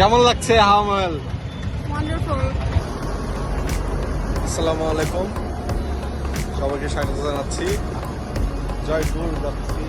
কেমন লাগছে? হাওয়া আসসালামু আলাইকুম। সবাইকে স্বাগত জানাচ্ছি। জয়পুর যাচ্ছি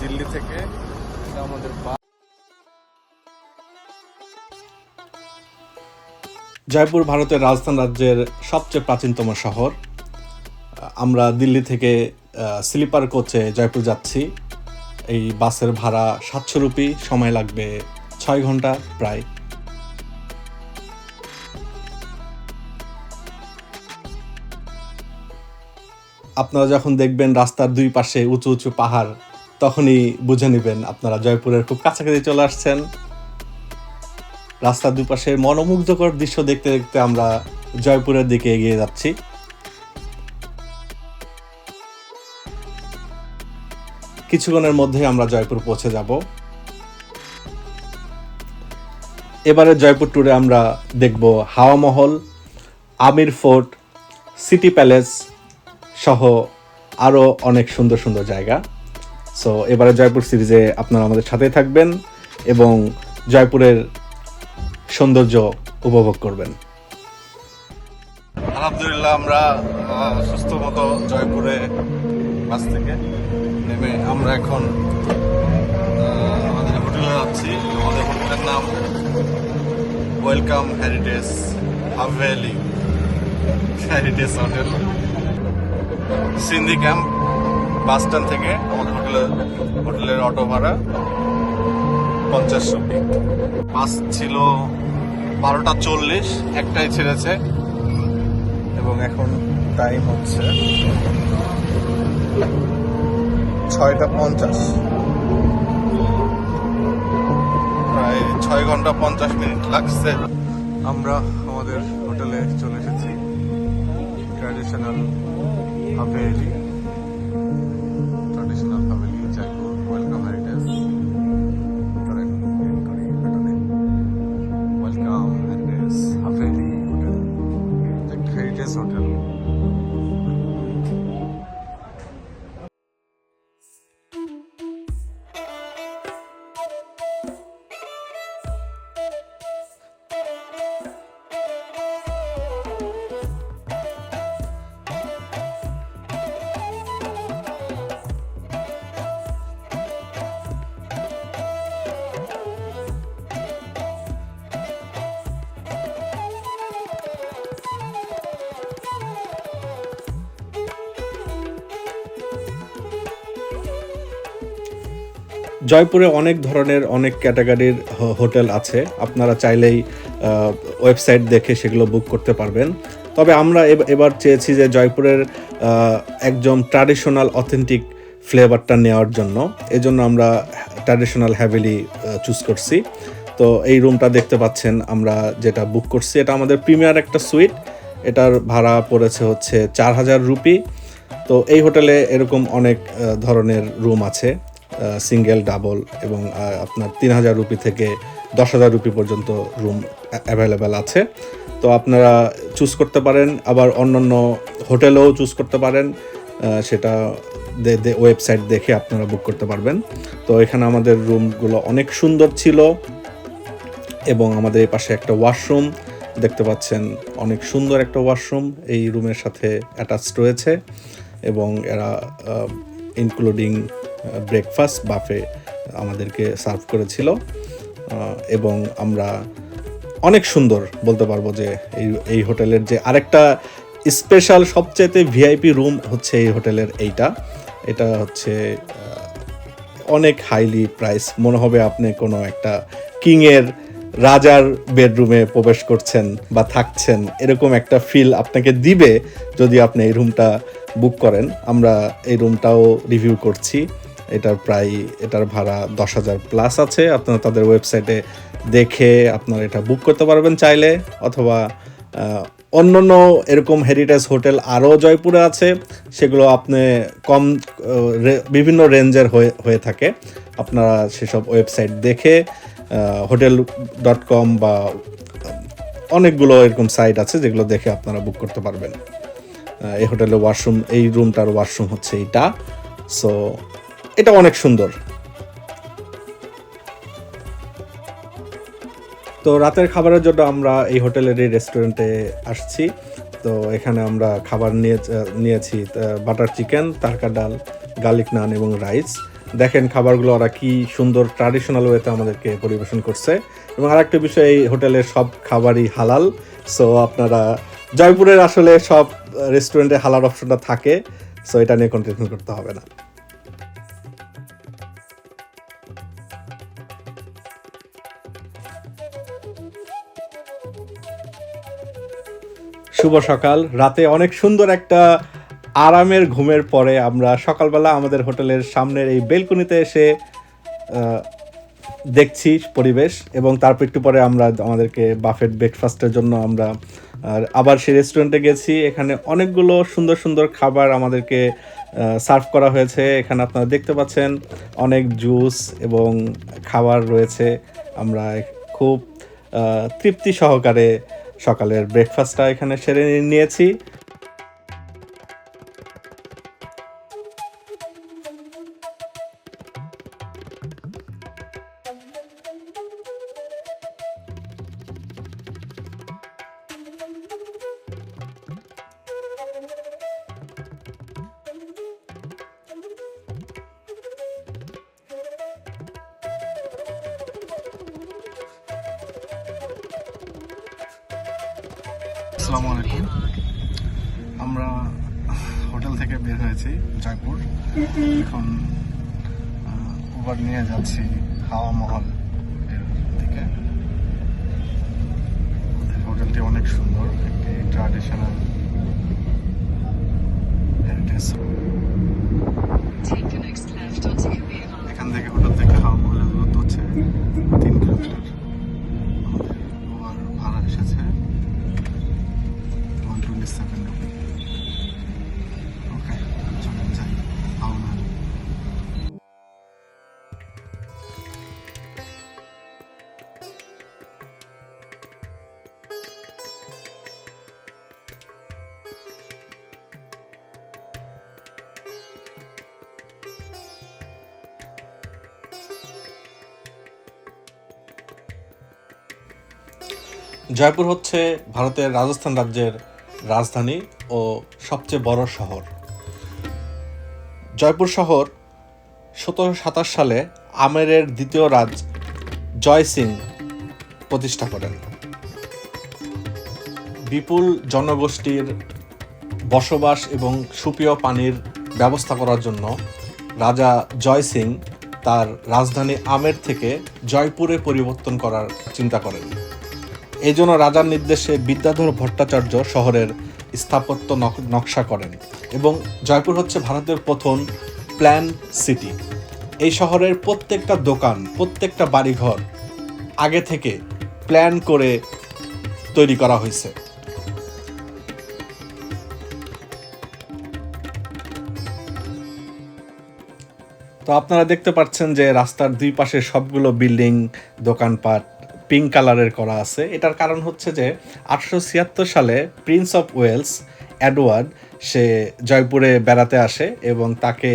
দিল্লি থেকে। আমাদের জয়পুর ভারতের রাজস্থান রাজ্যের সবচেয়ে প্রাচীনতম শহর। আমরা দিল্লি থেকে স্লিপার কোচে জয়পুর যাচ্ছি। এই বাসের ভাড়া সাতশো রুপি সময় লাগবে ছয় ঘণ্টা প্রায়। আপনারা যখন দেখবেন রাস্তার দুই পাশে উঁচু উঁচু পাহাড়, তখনই বুঝে নেবেন আপনারা জয়পুরের খুব কাছাকাছি চলে আসছেন। রাস্তার দুপাশে মনোমুগ্ধকর দৃশ্য দেখতে দেখতে আমরা জয়পুরের দিকে এগিয়ে যাচ্ছি। কিছুক্ষণের মধ্যেই আমরা জয়পুর পৌঁছে যাব। এবারে জয়পুর ট্যুরে আমরা দেখব হাওয়া মহল, আমির ফোর্ট, সিটি প্যালেস সহ আরও অনেক সুন্দর সুন্দর জায়গা। সো এবারে জয়পুর সিরিজে আপনারা আমাদের সাথেই থাকবেন এবং জয়পুরের সৌন্দর্য উপভোগ করবেন। আলহামদুলিল্লাহ, আমরা সুস্থ মতো জয়পুরে বাস থেকে নেমে আমরা এখন আমাদের হোটেলে যাচ্ছি। আমাদের হোটেলের নাম welcome heritage haveli heritage hotel. Sindhi camp bus stand থেকে আমাদের হোটেলে, হোটেলের অটো ভাড়া পঞ্চাশ রুপি বাস ছিল বারোটা চল্লিশ, একটাই ছেড়েছে। এবং এখন টাইম হচ্ছে ছয়টা পঞ্চাশ। প্রায় ছয় ঘণ্টা পঞ্চাশ মিনিট লাগছে। আমরা আমাদের হোটেলে চলে এসেছি। ট্র্যাডিশনাল হাভেলি ট্র্যাডিশনাল জয়পুরে অনেক ধরনের, অনেক ক্যাটাগরির হোটেল আছে। আপনারা চাইলেই ওয়েবসাইট দেখে সেগুলো বুক করতে পারবেন। তবে আমরা এব- এবার চেয়েছি যে জয়পুরের একদম ট্র্যাডিশনাল, অথেন্টিক ফ্লেভারটা নেওয়ার জন্য। এজন্য আমরা ট্র্যাডিশনাল হ্যাভেলি চুজ করছি। তো এই রুমটা দেখতে পাচ্ছেন আমরা যেটা বুক করছি। এটা আমাদের প্রিমিয়ার একটা সুইট। এটার ভাড়া পড়েছে হচ্ছে চার হাজার রুপি। তো এই হোটেলে এরকম অনেক ধরনের রুম আছে। সিঙ্গেল ডাবল এবং আপনার তিন হাজার রুপি থেকে দশ হাজার রুপি পর্যন্ত রুম অ্যাভেলেবেল আছে। তো আপনারা চুজ করতে পারেন, আবার অন্যান্য হোটেলেও চুজ করতে পারেন সেটা ওয়েবসাইট দেখে আপনারা বুক করতে পারবেন। তো এখানে আমাদের রুমগুলো অনেক সুন্দর ছিল এবং আমাদের এই পাশে একটা ওয়াশরুম দেখতে পাচ্ছেন, অনেক সুন্দর একটা ওয়াশরুম এই রুমের সাথে অ্যাটাচড রয়েছে এবং এরা ইনক্লুডিং ব্রেকফাস্ট বাফে আমাদেরকে সার্ভ করেছিল এবং আমরা অনেক সুন্দর বলতে পারব যে এই এই হোটেলের যে আরেকটা স্পেশাল সবচেয়ে ভিআইপি রুম হচ্ছে এই হোটেলের এইটা। এটা হচ্ছে অনেক হাইলি প্রাইস। মনে হবে আপনি কোনো একটা কিংয়ের রাজার বেডরুমে প্রবেশ করছেন বা থাকছেন, এরকম একটা ফিল আপনাকে দিবে যদি আপনি এই রুমটা বুক করেন। আমরা এই রুমটাও রিভিউ করছি। এটার প্রায়, এটার ভাড়া দশ হাজার প্লাস আছে। আপনারা তাদের ওয়েবসাইটে দেখে আপনারা এটা বুক করতে পারবেন চাইলে, অথবা অন্যান্য এরকম হেরিটেজ হোটেল আরও জয়পুরে আছে, সেগুলো আপনি কম বিভিন্ন রেঞ্জের হয়ে হয়ে থাকে। আপনারা সেসব ওয়েবসাইট দেখে হোটেল ডট কম বা অনেকগুলো এরকম সাইট আছে যেগুলো দেখে আপনারা বুক করতে পারবেন। এই হোটেলের ওয়াশরুম এই রুমটার ওয়াশরুম হচ্ছে এইটা। সো এটা অনেক সুন্দর। তো রাতের খাবারের জন্য আমরা এই হোটেলের এই রেস্টুরেন্টে আসছি। তো এখানে আমরা খাবার নিয়ে নিয়েছি বাটার চিকেন তারকা ডাল গার্লিক নান এবং রাইস দেখেন খাবারগুলো ওরা কি সুন্দর ট্র্যাডিশনাল ওয়েতে আমাদেরকে পরিবেশন করছে। এবং আরেকটা বিষয়, এই হোটেলের সব খাবারই হালাল। সো আপনারা জয়পুরের আসলে সব রেস্টুরেন্টে হালাল অপশনটা থাকে। সো এটা নিয়ে কোনো টেনশন করতে হবে না। শুভ সকাল। রাতে অনেক সুন্দর একটা আরামের ঘুমের পরে আমরা সকালবেলা আমাদের হোটেলের সামনের এই বেলকনিতে এসে দেখছি পরিবেশ এবং তারপর একটু পরে আমরা আমাদেরকে বাফেট ব্রেকফাস্টের জন্য আমরা আবার সেই রেস্টুরেন্টে গেছি। এখানে অনেকগুলো সুন্দর সুন্দর খাবার আমাদেরকে সার্ভ করা হয়েছে। এখানে আপনারা দেখতে পাচ্ছেন অনেক জুস এবং খাবার রয়েছে। আমরা খুব তৃপ্তি সহকারে সকালের ব্রেকফাস্টটা এখানে সেরে নিয়েছি। আমরা হোটেল থেকে বের হয়েছি জয়পুর এখন উবার নিয়ে যাচ্ছি হাওয়া মহল এর দিকে। হোটেলটি অনেক সুন্দর একটি ট্র্যাডিশনাল Kabira. এখান থেকে হোটেল থেকে হাওয়া মহলের দূরত্ব হচ্ছে তিন কিলোমিটার জয়পুর হচ্ছে ভারতের রাজস্থান রাজ্যের রাজধানী ও সবচেয়ে বড় শহর। জয়পুর শহর সতেরোশো সাতাশ সালে আমেরের দ্বিতীয় রাজ জয় সিং প্রতিষ্ঠা করেন। বিপুল জনগোষ্ঠীর বসবাস এবং সুপেয় পানির ব্যবস্থা করার জন্য রাজা জয় সিং তার রাজধানী আমের থেকে জয়পুরে পরিবর্তন করার চিন্তা করেন। জন্য রাজার নির্দেশে বিদ্যাধর ভট্টাচার্য শহরের স্থাপত্য নক- নকশা করেন এবং জয়পুর হচ্ছে ভারতের প্রথম প্ল্যান সিটি। এই শহরের প্রত্যেকটা দোকান, প্রত্যেকটা বাড়িঘর আগে থেকে প্ল্যান করে তৈরি করা হয়েছে। তো আপনারা দেখতে পাচ্ছেন যে রাস্তার দুই পাশে সবগুলো বিল্ডিং, দোকানপাট পিঙ্ক কালারের করা আছে এটার কারণ হচ্ছে যে আটশো ছিয়াত্তর সালে প্রিন্স অফ ওয়েলস অ্যাডওয়ার্ড সে জয়পুরে বেড়াতে আসে এবং তাকে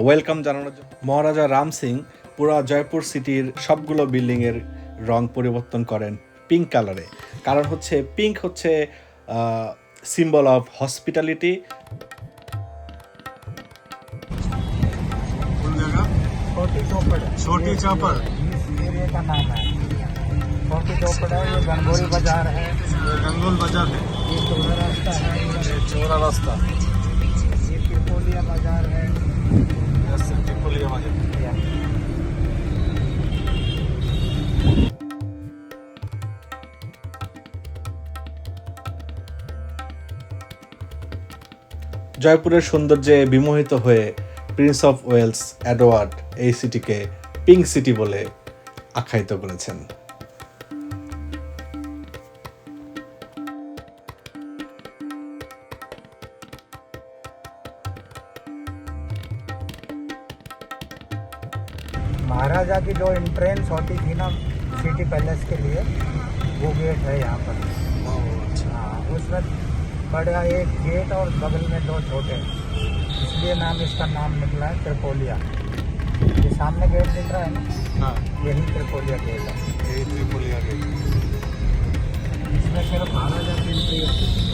ওয়েলকাম জানানোর জন্য মহারাজা রাম সিং পুরো জয়পুর সিটির সবগুলো বিল্ডিংয়ের রং পরিবর্তন করেন পিঙ্ক কালারে কারণ হচ্ছে পিঙ্ক হচ্ছে সিম্বল অফ হসপিটালিটি কোন জায়গা छोटी चौपड़ छोटी चौपड़ इस एरिया का नाम है छोटी चौपड़ है ये गंगोरी बाजार है गंगोल बाजार है ये चौरा रास्ता है चौरा रास्ता ये त्रिपोलिया बाजार है टिपुलिया बाजार জয়পুরের সৌন্দর্যে বিমোহিত হয়ে প্রিন্স অফ ওয়েলস অ্যাডওয়ার্ড এই সিটিকে পিঙ্ক সিটি বলে আখ্যায়িত করেছেন महाराजा की जो इंट्रेंस होती थी ना सिटी पैलेस के लिए वो गेट है यहाँ पर। हाँ उसमें बड़ा एक गेट और बगल में दो छोटे। इसलिए नाम इसका नाम निकला है त्रिपोलिया। ये सामने गेट दिख रहा है ना? हाँ। यही त्रिपोलिया गेट है। यही त्रिपोलिया गेट इसमें सिर्फ़ महाराजा की एंट्री होती है।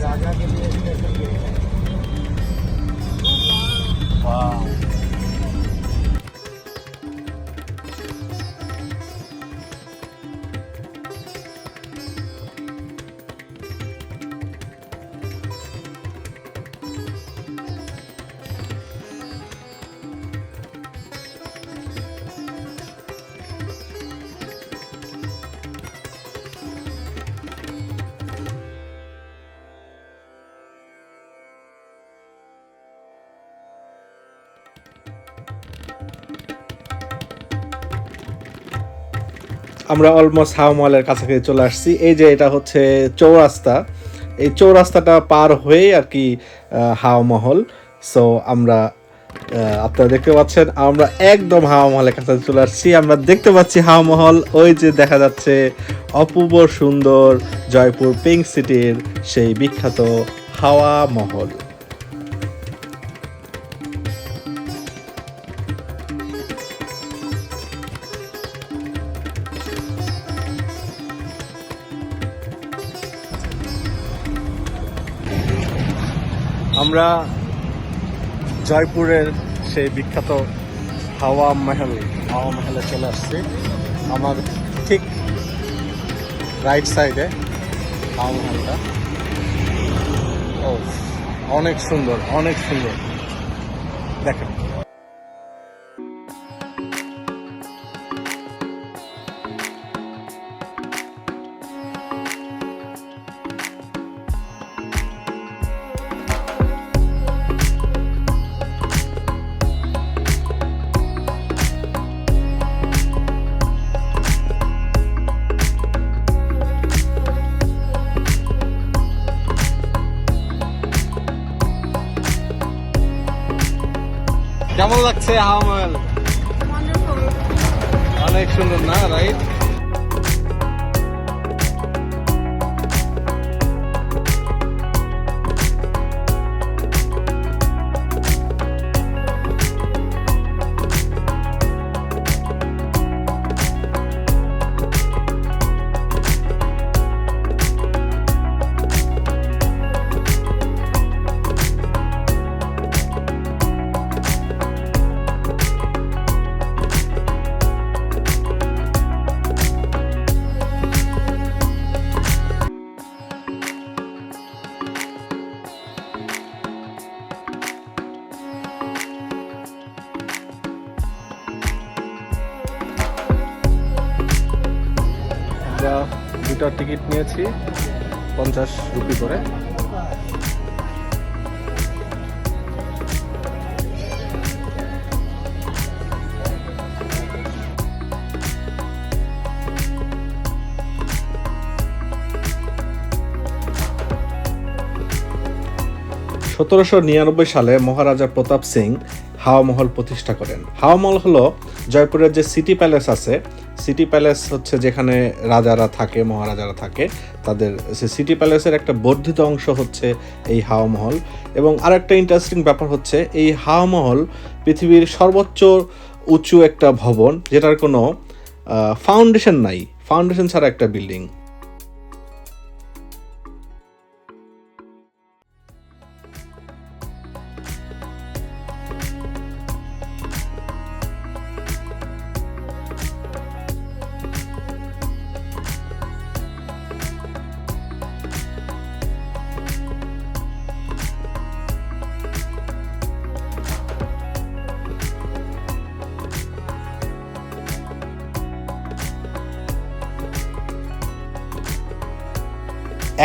राजा के लिए स्पेशल गेट है। 哇 আমরা অলমোস্ট হাওয়া মহলের কাছাকাছি চলে আসছি। এই যে এটা হচ্ছে চৌরাস্তা। এই চৌরাস্তাটা পার হয়ে আর কি আহ, হাওয়া মহল সো আমরা আপনারা দেখতে পাচ্ছেন আমরা একদম হাওয়া মহলের কাছে চলে আসছি। আমরা দেখতে পাচ্ছি হাওয়া মহল ওই যে দেখা যাচ্ছে অপূর্ব সুন্দর জয়পুর পিঙ্ক সিটির সেই বিখ্যাত হাওয়া মহল আমরা জয়পুরের সেই বিখ্যাত হাওয়া মহল, হাওয়া মহলে চলে আসছি। আমার ঠিক রাইট সাইডে হাওয়া মহলটা। ও, অনেক সুন্দর অনেক সুন্দর। কেমন লাগছে হাওয়া মহল. অনেক সুন্দর না রাইট নিয়েছি পঞ্চাশ রুপি করে। সতেরোশো নিরানব্বই সালে মহারাজা প্রতাপ সিং হাওয়া মহল প্রতিষ্ঠা করেন। হাওয়া মহল হলো জয়পুরের যে সিটি প্যালেস আছে, সিটি প্যালেস হচ্ছে যেখানে রাজারা থাকে, মহারাজারা থাকে, তাদের সে সিটি প্যালেসের একটা বর্ধিত অংশ হচ্ছে এই হাওয়া মহল এবং আরেকটা ইন্টারেস্টিং ব্যাপার হচ্ছে, এই হাওয়া মহল পৃথিবীর সর্বোচ্চ উঁচু একটা ভবন, যেটার কোনো ফাউন্ডেশন নাই। ফাউন্ডেশন ছাড়া একটা বিল্ডিং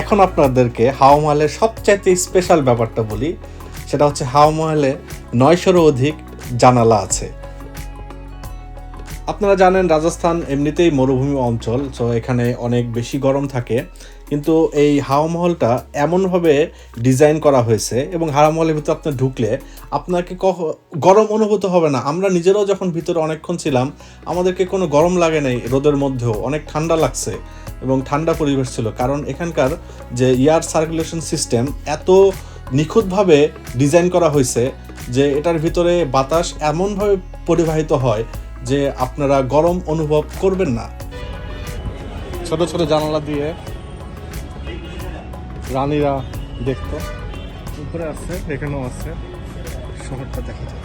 এখন আপনাদেরকে হাওয়া মহলের সবচাইতে স্পেশাল ব্যাপারটা বলি, সেটা হচ্ছে হাওয়া মহলে নয়শোরও অধিক জানালা আছে। আপনারা জানেন রাজস্থান এমনিতেই মরুভূমি অঞ্চল তো এখানে অনেক বেশি গরম থাকে, কিন্তু এই হাওয়া মহলটা এমনভাবে ডিজাইন করা হয়েছে এবং হাওয়া মহলের ভিতরে আপনি ঢুকলে আপনাকে কখ- গরম অনুভূত হবে না। আমরা নিজেরাও যখন ভিতরে অনেকক্ষণ ছিলাম, আমাদেরকে কোনো গরম লাগে নাই রোদের মধ্যেও, অনেক ঠান্ডা লাগছে। এবং ঠান্ডা পরিবেশ ছিল। কারণ এখানকার যে এয়ার সার্কুলেশন সিস্টেম এত নিখুঁতভাবে ডিজাইন করা হয়েছে যে এটার ভিতরে বাতাস এমনভাবে পরিবাহিত হয় যে আপনারা গরম অনুভব করবেন না। ছোট ছোট জানালা দিয়ে রানীরা দেখতো। উপরে আছে এখানেও আছে। শহরটা দেখা।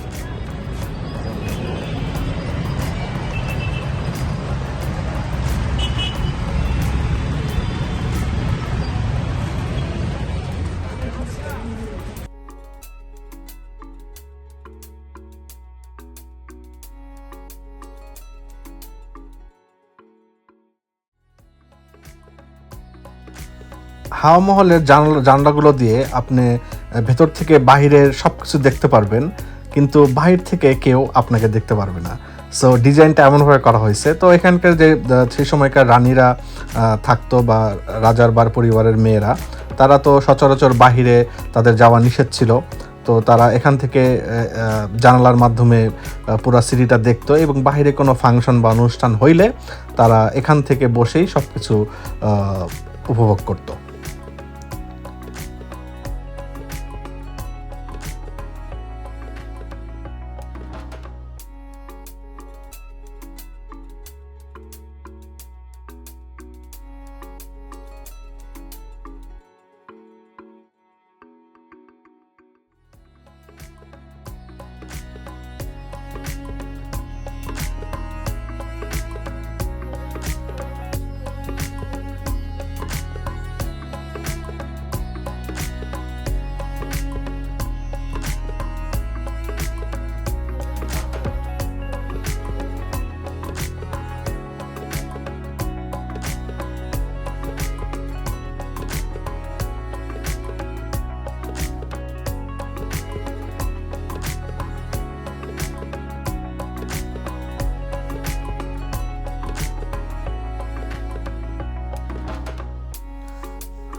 হাওয়া মহলের জানলা জানলাগুলো দিয়ে আপনি ভেতর থেকে বাহিরের সব কিছু দেখতে পারবেন, কিন্তু বাহির থেকে কেউ আপনাকে দেখতে পারবে না। সো ডিজাইনটা এমনভাবে করা হয়েছে। তো এখানকার যে সেই সময়কার রানীরা থাকতো বা রাজার বার পরিবারের মেয়েরা, তারা তো সচরাচর বাহিরে তাদের যাওয়া নিষেধ ছিল। তো তারা এখান থেকে জানালার মাধ্যমে পুরা সিটিটা দেখতো এবং বাইরে কোনো ফাংশন বা অনুষ্ঠান হইলে তারা এখান থেকে বসেই সব কিছু উপভোগ করতো।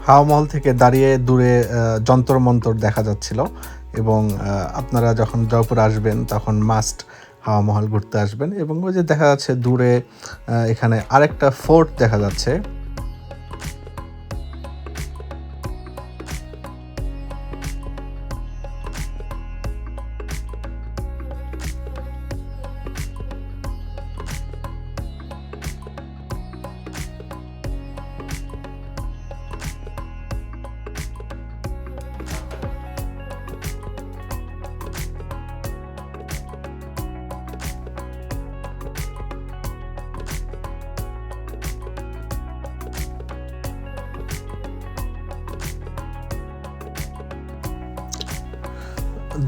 হাওয়া মহল থেকে দাঁড়িয়ে দূরে যন্তর মন্তর দেখা যাচ্ছিল এবং আপনারা যখন জয়পুর আসবেন তখন মাস্ট হাওয়া মহল ঘুরতে আসবেন এবং ওই যে দেখা যাচ্ছে দূরে এখানে আরেকটা ফোর্ট দেখা যাচ্ছে।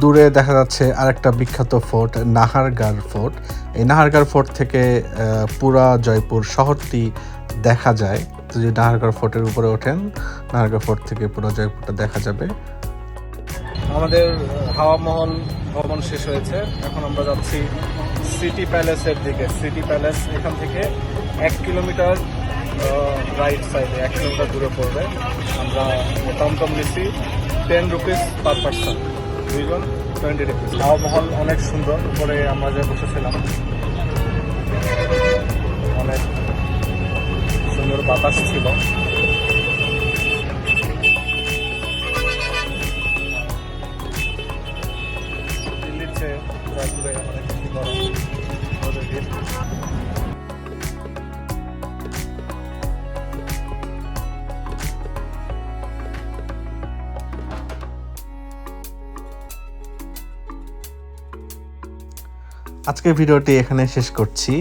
দূরে দেখা যাচ্ছে আরেকটা বিখ্যাত ফোর্ট, নাহারগার ফোর্ট। এই নাহারগার ফোর্ট থেকে পুরা জয়পুর শহরটি দেখা যায়। তো যদি নাহারগার ফোর্টের উপরে ওঠেন নাহারগার ফোর্ট থেকে পুরো জয়পুরটা দেখা যাবে। আমাদের হাওয়া মহল ভ্রমণ শেষ হয়েছে। এখন আমরা যাচ্ছি সিটি প্যালেসের দিকে। সিটি প্যালেস এখান থেকে এক কিলোমিটার রাইট সাইডে এক কিলোমিটার দূরে পড়বে। আমরা টমটম নিচ্ছি টেন রুপিস পার পার্সন দুইজন টোয়েন্টি রুপিস মহল অনেক সুন্দর, উপরে আমরা যে বসেছিলাম, অনেক সুন্দর বাতাস ছিল। দিল্লির চেয়ে জয়পুরে আজকের ভিডিওটি এখানে শেষ করছি।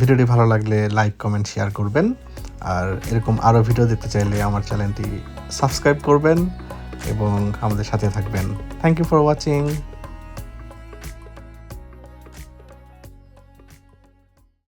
ভিডিওটি ভালো লাগলে লাইক, কমেন্ট, শেয়ার করবেন। আর এরকম আরও ভিডিও দেখতে চাইলে আমার চ্যানেলটি সাবস্ক্রাইব করবেন এবং আমাদের সাথে থাকবেন। Thank you for watching